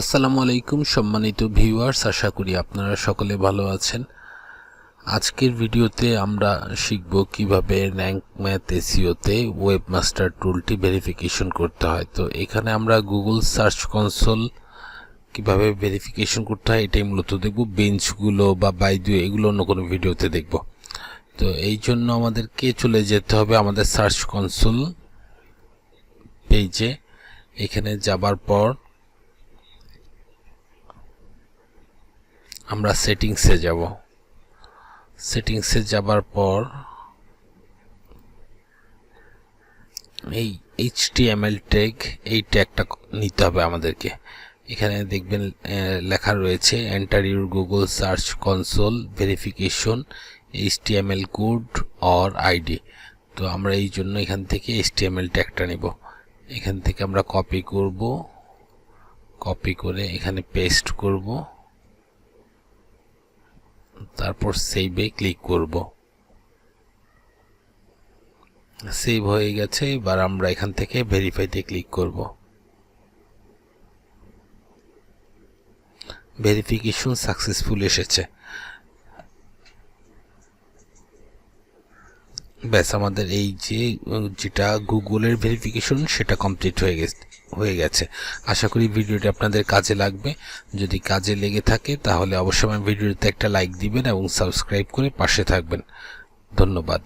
আসসালামু আলাইকুম, সম্মানিত ভিউয়ার্স, আশা করি আপনারা সকলে ভালো আছেন। আজকের ভিডিওতে আমরা শিখব কীভাবে র্যাঙ্ক ম্যাথ এসিওতে ওয়েবমাস্টার টুলটি ভেরিফিকেশন করতে হয়। তো এখানে আমরা গুগল সার্চ কনসোল কীভাবে ভেরিফিকেশন করতে হয়, এটাই মূলত দেখব। বেঞ্চগুলো বা বাইদিও এগুলো অন্য কোনো ভিডিওতে দেখব। তো এই জন্য আমাদেরকে চলে যেতে হবে আমাদের সার্চ কনসোল পেজে। এখানে যাবার পর আমরা সেটিংসে যাব। সেটিংসে যাবার পর এই এইচটিএমএল ট্যাগ এই ট্যাগটা নিতে হবে আমাদেরকে। এখানে দেখবেন লেখা রয়েছে enter your Google search console verification HTML code or ID তো আমরা এই জন্য এখান থেকে এইচটিএমএল ট্যাগটা নিব। এখান থেকে আমরা কপি করব কপি করে এখানে পেস্ট করব। তারপর সেভে ক্লিক করব। সেভ হয়ে গেছে, এবার আমরা এখান থেকে ভেরিফাইতে ক্লিক করব। ভেরিফিকেশন সাকসেসফুল এসেছে। ব্যাস, আমাদের এই যে যেটা গুগলের ভেরিফিকেশন সেটা কমপ্লিট হয়ে গেছে হয়ে গেছে। আশা করি ভিডিওটি আপনাদের কাজে লাগবে। যদি কাজে লেগে থাকে, তাহলে অবশ্যই আমার ভিডিওতে একটা লাইক দিবেন এবং সাবস্ক্রাইব করে পাশে থাকবেন। ধন্যবাদ।